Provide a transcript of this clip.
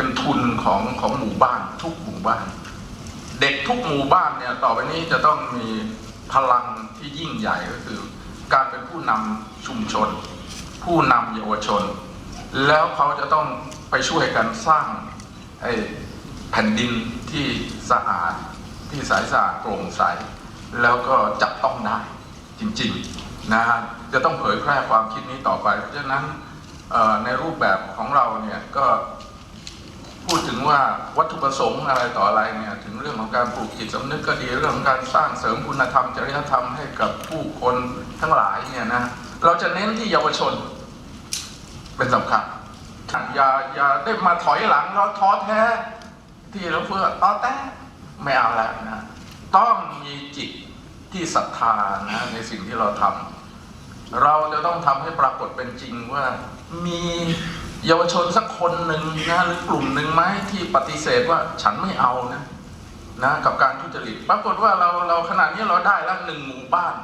เป็นทุนของของหมู่บ้านทุกหมู่บ้าน เด็กทุกหมู่บ้านเนี่ยต่อไปนี้จะต้องมีพลังที่ยิ่งใหญ่ก็คือ การเป็นผู้นำชุมชน ผู้นำเยาวชน แล้วเขาจะต้องไปช่วยกันสร้างไอ้แผ่นดินที่สะอาดที่ใสสะอาดโปร่งใส แล้วก็จับต้องได้จริงๆนะฮะจะต้องเผยแพร่ความคิดนี้ต่อไป เพราะฉะนั้นในรูปแบบของเราเนี่ยก็ ถึงว่าวัตถุประสงค์อะไรต่ออะไรเนี่ยถึงเรื่องของการปลูกจิตสำนึกก็ดีเรื่องของการสร้างเสริมคุณธรรมจริยธรรมให้กับผู้คนทั้งหลายเนี่ยนะเราจะเน้นที่เยาวชน เป็นสำคัญอย่าอย่าได้มาถอยหลังแล้วท้อแท้ ที่เราเพื่อท้อแท้ไม่เอาแล้วนะต้องมีจิตที่ศรัทธานะในสิ่งที่เราทำเราจะต้องทำให้ปรากฏเป็นจริงว่ามี เยาวชนสักคนหนึ่งนะหรือกลุ่มหนึ่งไหมที่ปฏิเสธว่าฉันไม่เอานะนะกับการทุจริตปรากฏว่าเราเราขนาดนี้เราได้ละหนึ่งหมู่บ้าน